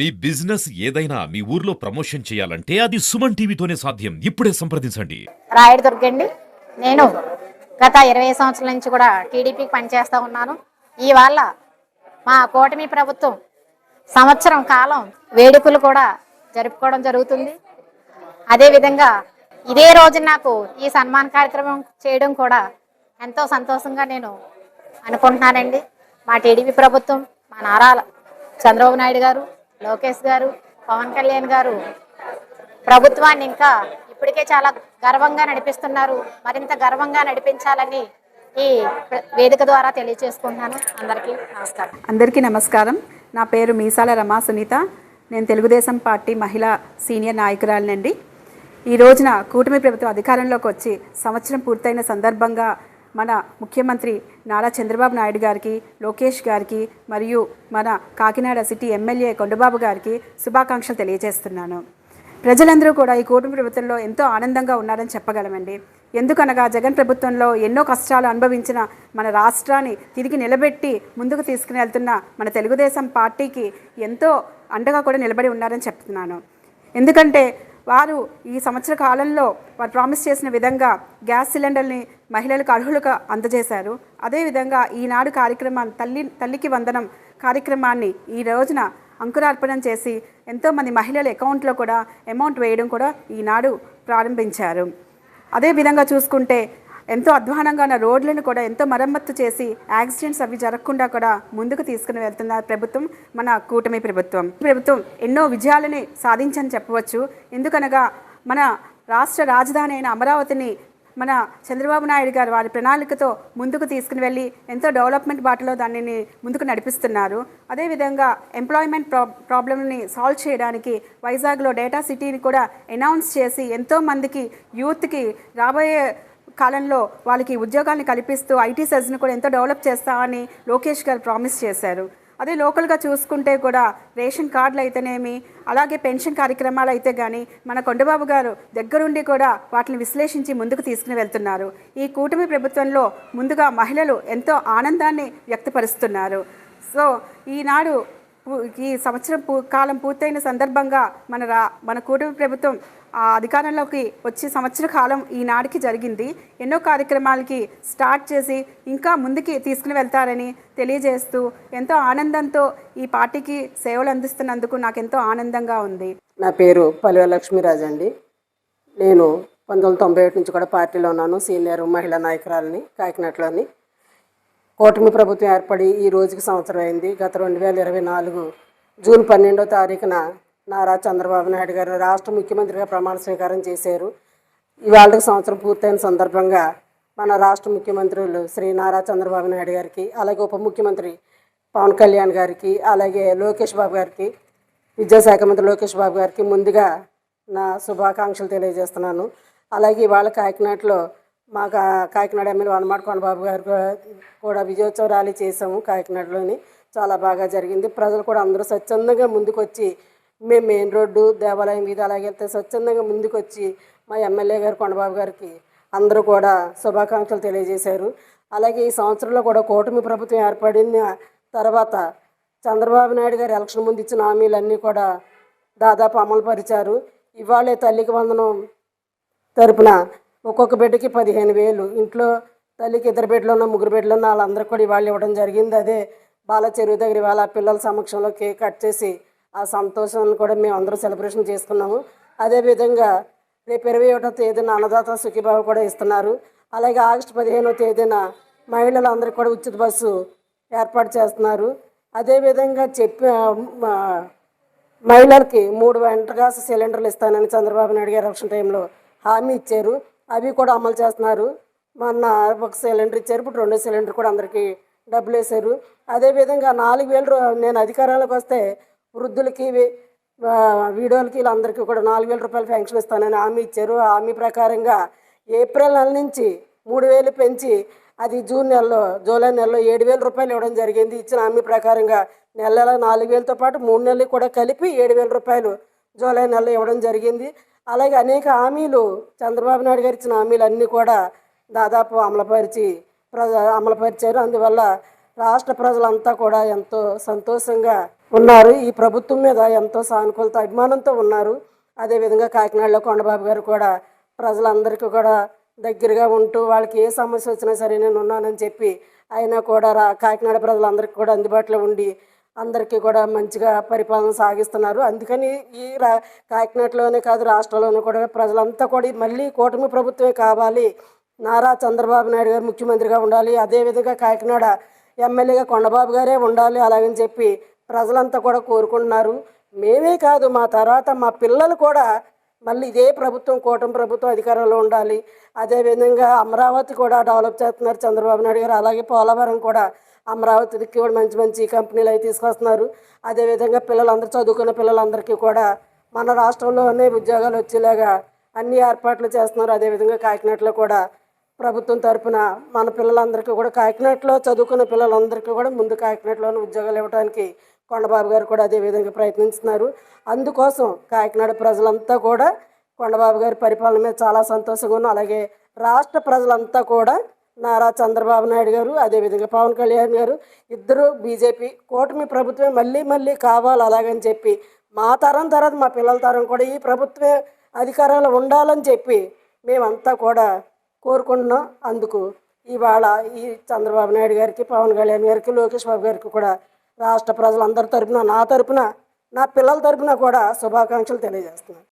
మీ business ఏదైనా మీ ఊర్లో promotion చేయాలంటే అది సుమన్ టీవీతోనే సాధ్యం. ఇప్పుడే సంప్రదించండి. రాయుడు దుర్గండి. నేను గత ఇరవై సంవత్సరాల నుంచి కూడా టీడీపీకి పనిచేస్తూ ఉన్నాను. ఇవాళ మా కూటమి ప్రభుత్వం సంవత్సరం కాలం వేడుకలు కూడా జరుపుకోవడం జరుగుతుంది. అదేవిధంగా ఇదే రోజు నాకు ఈ సన్మాన కార్యక్రమం చేయడం కూడా ఎంతో సంతోషంగా నేను అనుకుంటున్నానండి. మా టీడీపీ ప్రభుత్వం మా నారా చంద్రబాబు నాయుడు గారు లోకేష్ గారు పవన్ కళ్యాణ్ గారు ప్రభుత్వాన్ని ఇంకా ఇప్పటికే చాలా గర్వంగా నడిపిస్తున్నారు. మరింత గర్వంగా నడిపించాలని ఈ వేదిక ద్వారా తెలియజేసుకుంటున్నాను. అందరికీ నమస్కారం. అందరికీ నమస్కారం. నా పేరు మీసాల రమా సునీత. నేను తెలుగుదేశం పార్టీ మహిళా సీనియర్ నాయకురాలినండి. ఈ రోజున కూటమి ప్రభుత్వం అధికారంలోకి వచ్చి సంవత్సరం పూర్తయిన సందర్భంగా మన ముఖ్యమంత్రి నారా చంద్రబాబు నాయుడు గారికి లోకేష్ గారికి మరియు మన కాకినాడ సిటీ ఎమ్మెల్యే కొండబాబు గారికి శుభాకాంక్షలు తెలియజేస్తున్నాను. ప్రజలందరూ కూడా ఈ కూటమి ప్రభుత్వంలో ఎంతో ఆనందంగా ఉన్నారని చెప్పగలమండి. ఎందుకనగా జగన్ ప్రభుత్వంలో ఎన్నో కష్టాలు అనుభవించిన మన రాష్ట్రాన్ని తిరిగి నిలబెట్టి ముందుకు తీసుకుని వెళ్తున్న మన తెలుగుదేశం పార్టీకి ఎంతో అండగా కూడా నిలబడి ఉన్నారని చెప్తున్నాను. ఎందుకంటే వారు ఈ సంవత్సర కాలంలో వారు ప్రామిస్ చేసిన విధంగా గ్యాస్ సిలిండర్ని మహిళలకు అర్హులుగా అందజేశారు. అదేవిధంగా ఈనాడు కార్యక్రమాన్ని తల్లి తల్లికి వందనం కార్యక్రమాన్ని ఈ రోజున అంకురార్పణం చేసి ఎంతోమంది మహిళల అకౌంట్లో కూడా అమౌంట్ వేయడం కూడా ఈనాడు ప్రారంభించారు. అదేవిధంగా చూసుకుంటే ఎంతో అధ్వానంగా ఉన్న రోడ్లను కూడా ఎంతో మరమ్మత్తు చేసి యాక్సిడెంట్స్ అవి జరగకుండా కూడా ముందుకు తీసుకుని వెళ్తున్న ప్రభుత్వం మన కూటమి ప్రభుత్వం. ప్రభుత్వం ఎన్నో విజయాలని సాధించని చెప్పవచ్చు. ఎందుకనగా మన రాష్ట్ర రాజధాని అయిన అమరావతిని మన చంద్రబాబు నాయుడు గారు వారి ప్రణాళికతో ముందుకు తీసుకుని వెళ్ళి ఎంతో డెవలప్మెంట్ బాటలో దానిని ముందుకు నడిపిస్తున్నారు. అదేవిధంగా ఎంప్లాయ్మెంట్ ప్రా ప్రాబ్లమ్ని సాల్వ్ చేయడానికి వైజాగ్లో డేటా సిటీని కూడా అనౌన్స్ చేసి ఎంతోమందికి యూత్కి రాబోయే కాలంలో వాళ్ళకి ఉద్యోగాలను కల్పిస్తూ ఐటీ సెజ్ను కూడా ఎంతో డెవలప్ చేస్తామని లోకేష్ గారు ప్రామిస్ చేశారు. అదే లోకల్గా చూసుకుంటే కూడా రేషన్ కార్డులు అయితేనేమి అలాగే పెన్షన్ కార్యక్రమాలు అయితే కానీ మన కొండబాబు గారు దగ్గరుండి కూడా వాటిని విశ్లేషించి ముందుకు తీసుకుని వెళ్తున్నారు. ఈ కూటమి ప్రభుత్వంలో ముందుగా మహిళలు ఎంతో ఆనందాన్ని వ్యక్తపరుస్తున్నారు. సో ఈనాడు ఈ సంవత్సరం పూ కాలం పూర్తయిన సందర్భంగా మన రా మన కూటమి ప్రభుత్వం ఆ అధికారంలోకి వచ్చే సంవత్సర కాలం ఈనాటికి జరిగింది. ఎన్నో కార్యక్రమాలకి స్టార్ట్ చేసి ఇంకా ముందుకి తీసుకుని వెళ్తారని తెలియజేస్తూ ఎంతో ఆనందంతో ఈ పార్టీకి సేవలు అందిస్తున్నందుకు నాకు ఎంతో ఆనందంగా ఉంది. నా పేరు పలువ లక్ష్మీరాజు అండి. నేను పంతొమ్మిది తొంభై ఒకటి నుంచి కూడా పార్టీలో ఉన్నాను. సీనియర్ మహిళా నాయకురాలని కాకినాడలోని కూటమి ప్రభుత్వం ఏర్పడి ఈ రోజుకి సంవత్సరం అయింది. గత రెండు వేల ఇరవై నాలుగు జూన్ పన్నెండో తారీఖున నారా చంద్రబాబు నాయుడు గారు రాష్ట్ర ముఖ్యమంత్రిగా ప్రమాణ స్వీకారం చేశారు. ఇవాళకి సంవత్సరం పూర్తయిన సందర్భంగా మన రాష్ట్ర ముఖ్యమంత్రులు శ్రీ నారా చంద్రబాబు నాయుడు గారికి అలాగే ఉప ముఖ్యమంత్రి పవన్ కళ్యాణ్ గారికి అలాగే లోకేష్ బాబు గారికి విద్యాశాఖ మంత్రి లోకేష్ బాబు గారికి ముందుగా నా శుభాకాంక్షలు తెలియజేస్తున్నాను. అలాగే ఇవాళ కాకినాడలో మా కా- కాకినాడ ఎమ్మెల్యే వనమాడ కొండబాబు గారు కూడా విజయోత్సవ ర్యాలీ చేసాము కాకినాడలోని. చాలా బాగా జరిగింది. ప్రజలు కూడా అందరూ స్వచ్ఛందంగా ముందుకొచ్చి మేము మెయిన్ రోడ్డు దేవాలయం మీద అలాగే వెళ్తే స్వచ్ఛందంగా ముందుకొచ్చి మా ఎమ్మెల్యే గారు కొండబాబు గారికి అందరూ కూడా శుభాకాంక్షలు తెలియజేశారు. అలాగే ఈ సంవత్సరంలో కూడా కూటమి ప్రభుత్వం ఏర్పడిన తర్వాత చంద్రబాబు నాయుడు గారు ఎలక్షన్ ముందు ఇచ్చిన హామీలన్నీ కూడా దాదాపు అమలు పరిచారు. ఇవాళే తల్లికి వందనం తరపున ఒక్కొక్క బిడ్డకి పదిహేను వేలు. ఇంట్లో తల్లికి ఇద్దరు బిడ్డలు ఉన్న ముగ్గురు బిడ్డలు ఉన్న వాళ్ళందరూ కూడా ఇవాళ ఇవ్వడం జరిగింది. అదే బాల చెరువు దగ్గర ఇవాళ పిల్లల సమక్షంలో కేక్ కట్ చేసి ఆ సంతోషాన్ని కూడా మేము అందరూ సెలబ్రేషన్ చేసుకున్నాము. అదేవిధంగా రేపు ఇరవై ఒకటో తేదీన అన్నదాత సుఖీబాబు కూడా ఇస్తున్నారు. అలాగే ఆగస్టు పదిహేనో తేదీన మహిళలందరూ కూడా ఉచిత బస్సు ఏర్పాటు చేస్తున్నారు. అదేవిధంగా చెప్పి మహిళలకి మూడు వంట గ్యాస్ సిలిండర్లు ఇస్తానని చంద్రబాబు నాయుడు గారు ఎలక్షన్ టైంలో హామీ ఇచ్చారు. అవి కూడా అమలు చేస్తున్నారు. మొన్న ఒక సిలిండర్ ఇచ్చారు. ఇప్పుడు రెండో సిలిండర్ కూడా అందరికీ డబ్బులు వేశారు. అదేవిధంగా నాలుగు వేలు నేను అధికారంలోకి వస్తే వృద్ధులకి వీడియోలకి వీళ్ళందరికీ కూడా నాలుగు వేల రూపాయలు పెన్షన్ ఇస్తానని హామీ ఇచ్చారు. హామీ ప్రకారంగా ఏప్రిల్ నెల నుంచి మూడు వేలు పెంచి అది జూన్ నెలలో జూలై నెలలో ఏడు వేల రూపాయలు ఇవ్వడం జరిగింది. ఇచ్చిన హామీ ప్రకారంగా నెల నెల నాలుగు వేలతో పాటు మూడు నెలలు కూడా కలిపి ఏడు వేల రూపాయలు జూలై నెలలో ఇవ్వడం జరిగింది. అలాగే అనేక హామీలు చంద్రబాబు నాయుడు గారు ఇచ్చిన హామీలు అన్నీ కూడా దాదాపు అమలుపరిచి ప్రజ అమలుపరిచారు. అందువల్ల రాష్ట్ర ప్రజలంతా కూడా ఎంతో సంతోషంగా ఉన్నారు. ఈ ప్రభుత్వం మీద ఎంతో సానుకూలత అభిమానంతో ఉన్నారు. అదేవిధంగా కాకినాడలో కొండబాబు గారు కూడా ప్రజలందరికీ కూడా దగ్గరగా ఉంటూ వాళ్ళకి ఏ సమస్య వచ్చినా సరే నేను ఉన్నానని చెప్పి అయినా కూడా రా కాకినాడ ప్రజలందరికీ కూడా అందుబాటులో ఉండి అందరికీ కూడా మంచిగా పరిపాలన సాగిస్తున్నారు. అందుకని ఈ రా కాకినాడలోనే కాదు రాష్ట్రంలోనే కూడా ప్రజలంతా కూడా మళ్ళీ కూటమి ప్రభుత్వమే కావాలి. నారా చంద్రబాబు నాయుడు గారు ముఖ్యమంత్రిగా ఉండాలి. అదేవిధంగా కాకినాడ ఎమ్మెల్యేగా కొండబాబు గారే ఉండాలి అలాగని చెప్పి ప్రజలంతా కూడా కోరుకుంటున్నారు. మేమే కాదు మా తర్వాత మా పిల్లలు కూడా మళ్ళీ ఇదే ప్రభుత్వం కూటమి ప్రభుత్వం అధికారంలో ఉండాలి. అదేవిధంగా అమరావతి కూడా డెవలప్ చేస్తున్నారు చంద్రబాబు నాయుడు గారు. అలాగే పోలవరం కూడా అమరావతికి కూడా మంచి మంచి కంపెనీలు అవి తీసుకొస్తున్నారు. అదేవిధంగా పిల్లలందరూ చదువుకున్న పిల్లలందరికీ కూడా మన రాష్ట్రంలోనే ఉద్యోగాలు వచ్చేలాగా అన్ని ఏర్పాట్లు చేస్తున్నారు. అదేవిధంగా కాకినాడలో కూడా ప్రభుత్వం తరపున మన పిల్లలందరికీ కూడా కాకినాడలో చదువుకున్న పిల్లలందరికీ కూడా ముందు కాకినాడలోనే ఉద్యోగాలు ఇవ్వడానికి కొండబాబు గారు కూడా అదే విధంగా ప్రయత్నిస్తున్నారు. అందుకోసం కాకినాడ ప్రజలంతా కూడా కొండబాబు గారి పరిపాలన మీద చాలా సంతోషంగా ఉన్నాం. అలాగే రాష్ట్ర ప్రజలంతా కూడా నారా చంద్రబాబు నాయుడు గారు అదేవిధంగా పవన్ కళ్యాణ్ గారు ఇద్దరు బీజేపీ కూటమి ప్రభుత్వమే మళ్ళీ మళ్ళీ కావాలి అలాగని చెప్పి మా తరం తర్వాత మా పిల్లల తరం కూడా ఈ ప్రభుత్వమే అధికారంలో ఉండాలని చెప్పి మేమంతా కూడా కోరుకుంటున్నాం. అందుకు ఇవాళ ఈ చంద్రబాబు నాయుడు గారికి పవన్ కళ్యాణ్ గారికి లోకేష్ బాబు గారికి కూడా రాష్ట్ర ప్రజలందరి తరపున నా తరపున నా పిల్లల తరపున కూడా శుభాకాంక్షలు తెలియజేస్తున్నాను.